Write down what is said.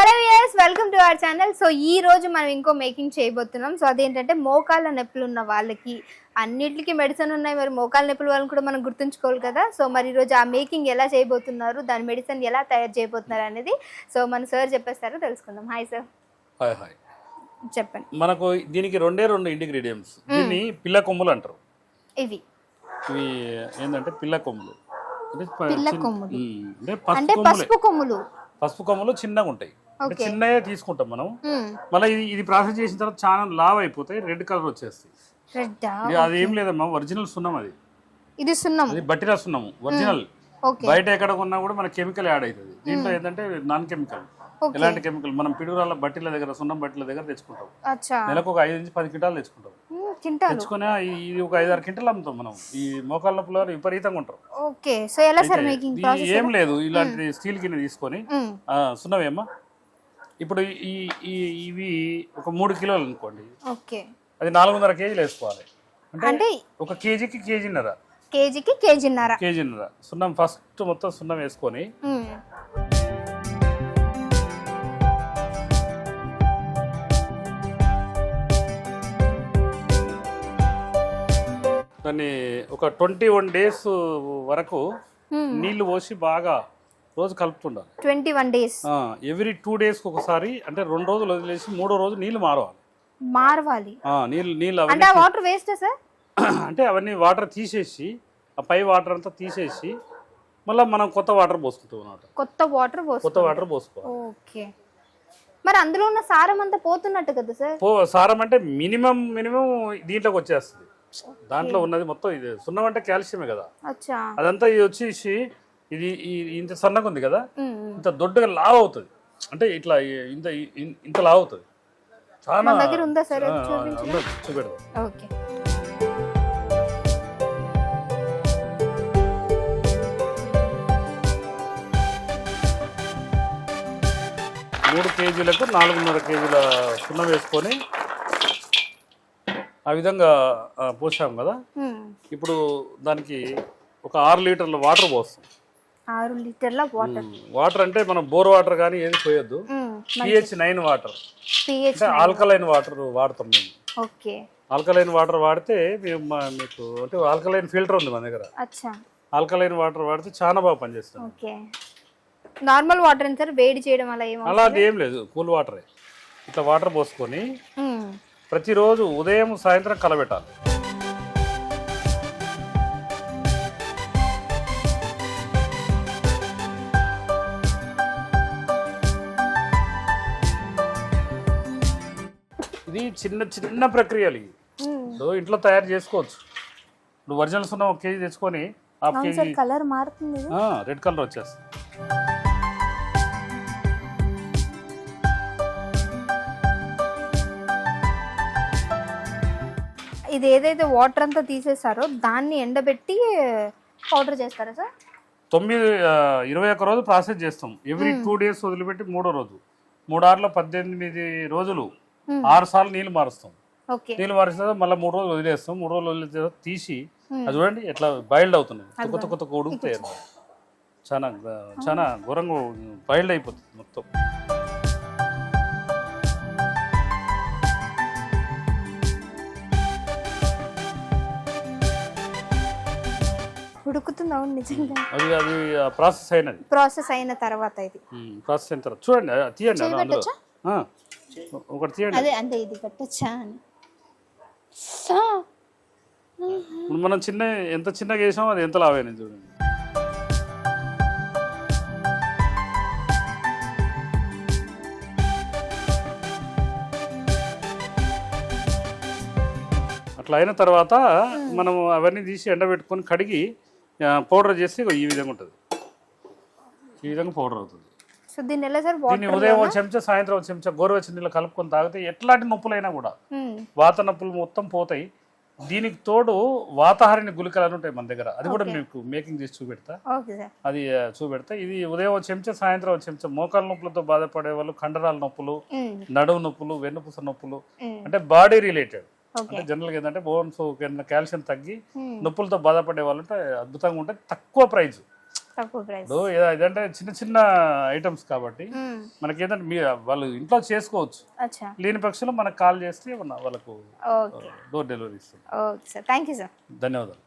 Welcome to our channel so ఈ రోజు మనం ఇంకో మేకింగ్ చేయబోతున్నాం. సో అదేంటంటే మోకాళ్ళ నొప్పులు ఉన్న వాళ్ళకి అన్నిటికీ మెడిసిన్ ఉన్నాయి. మరి మోకాళ్ళ నొప్పుల వాళ్ళని కూడా మనం గుర్తుంచుకోవాలి కదా. సో మరి ఈ రోజు ఆ మేకింగ్ ఎలా చేయబోతున్నారు దాని మెడిసిన్ ఎలా తయారు చేయబోతున్నారు అనేది సో మన సార్ చెప్పేస్తారు. తెలుసుకుందాం. హాయ్ సార్ హాయ్ హాయ్ చెప్పండి. మనకు దీనికి రెండే రెండు ఇంగ్రీడియంట్స్ దీన్ని పిల్ల కొమ్ములు అంటారు. ఇవి. ఇవి ఏంటంటే పిల్ల కొమ్ములు. అంటే పసుపు కొమ్ములే. పసుపు కొమ్ములు. చిన్నగా ఉంటాయి. చిన్నగా తీసుకుంటాం మనం. మళ్ళీ ఇది ఇది ప్రాసెస్ చేసిన తర్వాత చాలా లావ్ అయిపోతాయి రెడ్ కలర్ వచ్చేస్తాయి. అది ఏం లేదమ్మా ఒరిజినల్ సున్నం అది. ఇది సున్నం. అది బట్టిన సున్నము ఒరిజినల్. బయట ఎక్కడ కొన్నా కూడా మన కెమికల్ యాడ్ అవుతుంది. దీంట్లో ఏంటంటే నాన్ కెమికల్. ఎలాంటి కెమికల్? మనం పిడుగురాల బట్టిల దగ్గర సున్నం బట్టిల దగ్గర తెచ్చుకుంటాం. నెలకు ఒక ఐదు నుంచి పది క్వింటాలు తెచ్చుకుంటాం. కింటాలు తెచ్చుకొని ఇది ఒక ఐదారు క్వింటల్ అమ్ముతాం మనం. ఈ మోకాళ్ళ నొప్పుల విపరీతంగా ఉంటారు. ఓకే. సో ఎలా సార్ మేకింగ్ ఇది ప్రాసెస్? ఏం లేదు. ఇలాంటి స్టీల్ గిన్నె తీసుకొని సున్నవేమ్మా ఇప్పుడు ఈ ఈ ఇవి ఒక మూడు కిలోలు అనుకోండి. ఓకే. అది నాలుగున్నర కేజీలు వేసుకోవాలి. అంటే ఒక కేజీకి కేజీన్నర. కేజీకి కేజీన్నర. కేజీన్నర. సున్నం ఫస్ట్ మొత్తం సున్నం వేసుకొని. దాన్ని ఒక ట్వంటీ వన్ డేస్ వరకు. నీళ్ళు పోసి బాగా రోజు కలుపుతుండాలి. Twenty one days every two డేస్కి ఒకసారి అంటే రెండు రోజులు వదిలేసి మూడో రోజు నీళ్ళు మారవాలి. మారవాలి. నీళ్ళు నీళ్ళు అంటే వాటర్ వేస్ట్ సార్? అంటే అవన్నీ వాటర్ తీసేసి ఆ పై వాటర్ అంతా తీసేసి మళ్ళీ మనం కొత్త వాటర్ పోసుకుంటాం అన్నమాట. కొత్త వాటర్ కొత్త వాటర్ పోసుకోవాలి. ఓకే. మరి అందులో ఉన్న సారం అంతా పోతున్నట్టు కదా సార్? పో సారం అంటే మినిమం మినిమం దీంట్లోకి వచ్చేస్తుంది. దాంట్లో ఉన్నది మొత్తం ఇది. సున్నం అంటే కాల్షియమే కదా. అదంతా ఇది వచ్చేసి ఇది ఇంత సన్నగా ఉంది కదా. ఇంత దొడ్డుగా లావ్ అవుతుంది. అంటే ఇట్లా ఇంత ఇంత లావ్ అవుతుంది. చాలా దగ్గర ఉందా సార్? చూపెడదాం. ఓకే. మూడు కేజీలకు నాలుగున్నర కేజీల సున్నం వేసుకొని ఆ విధంగా పోసాం కదా. ఇప్పుడు దానికి ఒక ఆరు లీటర్ల వాటర్ పోస్తాం. ఆరు లీటర్ల వాటర్. వాటర్ అంటే మనం బోర్ వాటర్ కానీ ఏది పోయొద్దు. PH nine water. PH alkaline water వాడతాం మేము. ఓకే. ఆల్కలైన్ వాటర్ వాడితే మేము మీకు అంటే ఆల్కలైన్ ఫిల్టర్ ఉంది మన దగ్గర. అచ్చా. ఆల్కలైన్ వాటర్ వాడితే చాలా బాగా పనిచేస్తుంది. ఓకే. నార్మల్ వాటర్ ఎంత వేడి చేయడం అలా ఏమో అలాంటి ఏం లేదు. కూల్ వాటరే. ఇట్లా వాటర్ పోసుకొని ప్రతిరోజు ఉదయం సాయంత్రం కలబెట్టాలి. చిన్న చిన్న ప్రక్రియలు ఇవి. సో ఇంట్లో తయారు చేసుకోవచ్చు. ఇప్పుడు ఒరిజినల్స్ ఉన్న ఒక కేజీ తెచ్చుకొని హాఫ్ కేజీ కలర్ మారుతుంది. రెడ్ కలర్ వచ్చేస్తుంది. ఇది ఏదైతే వాటర్ అంతా తీసేసారో దాన్ని ఎండబెట్టి పౌడర్ చేస్తారా సార్? తొమ్మిది ఇరవై ఒక్క రోజు ప్రాసెస్ చేస్తాం. ఎవ్రీ టూ డేస్ వదిలిపెట్టి మూడో రోజు. మూడారులో పద్దెనిమిది రోజులు. ఆరు సార్లు నీళ్ళు మారుస్తాం. నీళ్ళు తర్వాత మళ్ళీ మూడు రోజులు వదిలేస్తాం. మూడు రోజులు తర్వాత తీసి అది చూడండి ఎట్లా బాయిల్డ్ అవుతుంది. తుక్క తుక్క తుక్క ఉడుకుతాయి. చాలా చాలా ఘోరంగా బాయిల్డ్ అయిపోతుంది మొత్తం. ఉడుకుతుంది అవును నిజంగా? అది అది ప్రాసెస్ అయినది. ప్రాసెస్ అయిన తర్వాత ఇది. ప్రాసెస్ అయిన తర్వాత. చూడండి తీయండి అది అందులో ఒకటి తీయండి. అదే అంటే ఇది కట్టొచ్చా అని. ఇప్పుడు మనం చిన్న ఎంత చిన్నగా వేసామో అది ఎంత లావైనది చూడండి. అట్లా అయిన తర్వాత మనం అవన్నీ తీసి ఎండబెట్టుకొని కడిగి పౌడర్ చేస్తే ఈ విధంగా ఉంటుంది. ఈ విధంగా పౌడర్ అవుతుంది. So sir? దీన్ని ఉదయం ఒక చెంచా సాయంత్రం ఒక చెంచా గోరువెచ్చని నీళ్ళు కలుపుకొని తాగితే ఎట్లాంటి నొప్పులైనా కూడా వాత నొప్పులు మొత్తం పోతాయి. దీనికి తోడు వాతాహారిని గుళికలు అని ఉంటాయి మన దగ్గర. అది కూడా మీకు మేకింగ్ చేసి చూపెడతా. అది చూపెడతా. ఇది ఉదయం ఒక చెంచా సాయంత్రం ఒక చెంచా మోకాల నొప్పులతో బాధపడే వాళ్ళు కండరాల నొప్పులు నడువు నొప్పులు వెన్నుపూస నొప్పులు అంటే బాడీ రిలేటెడ్. అంటే జనరల్గా ఏంటంటే బోన్స్ కాల్షియం తగ్గి నొప్పులతో బాధపడే వాళ్ళు అద్భుతంగా ఉంటాయి. తక్కువ ప్రైస్ తక్కువ ప్రైస్ ఇదంటే చిన్న చిన్న ఐటమ్స్ కాబట్టి మనకి ఏంటంటే మీ వాళ్ళు ఇంట్లో చేసుకోవచ్చు. లేని పక్షంలో మనకు కాల్ చేస్తే వాళ్ళకు డోర్ డెలివరీ ఇస్తుంది. Okay sir thank you sir ధన్యవాదాలు.